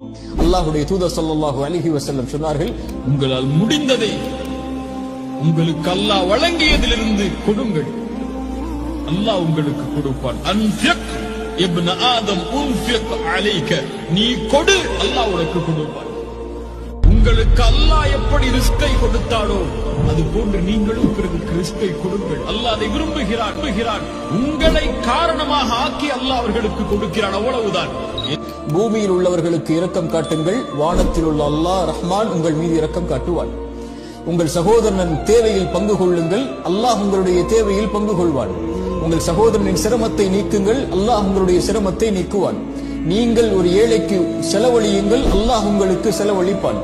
அல்லாஹுடைய தூதர் ஸல்லல்லாஹு அலிஹி வசல்லம் சொன்னார்கள் உங்களால் முடிந்ததை உங்களுக்கு அல்லாஹ் வழங்கியதிலிருந்து கொடுங்கள். அல்லாஹ் உங்களுக்கு கொடுப்பான். அன்ஃபிக் இப்ன ஆதம் உன்ஃபிக் அலைக்க நீ கொடு அல்லாஹ் உனக்கு கொடுப்பான். உங்களுக்கு அல்லாஹ் எப்படி ரிஸ்கை கொடுத்தாடோ அது போன்று நீங்களும் பிறகு ரிஸ்கை கொடுங்கள். அல்லாஹ் அதை விரும்புகிறான் விரும்புகிறான். உங்களை காரணமாக ஆக்கி அல்லாஹ் அவர்களுக்கு கொடுக்கிறான் அவ்வளவுதான். பூமியில் உள்ளவர்களுக்கு இரக்கம் காட்டுங்கள் வானத்தில் உள்ள அல்லாஹ் ரஹ்மான் உங்கள் மீது இரக்கம் காட்டுவான். உங்கள் சகோதரன் தேவையில் பங்கு கொள்ளுங்கள் அல்லாஹ் உங்களுடைய தேவையில் பங்கு கொள்வான். உங்கள் சகோதரனின் சிரமத்தை நீக்குங்கள் அல்லாஹ் உங்களுடைய சிரமத்தை நீக்குவான். நீங்கள் ஒரு ஏழைக்கு செலவழியுங்கள் அல்லாஹ் உங்களுக்கு செலவழிப்பான்.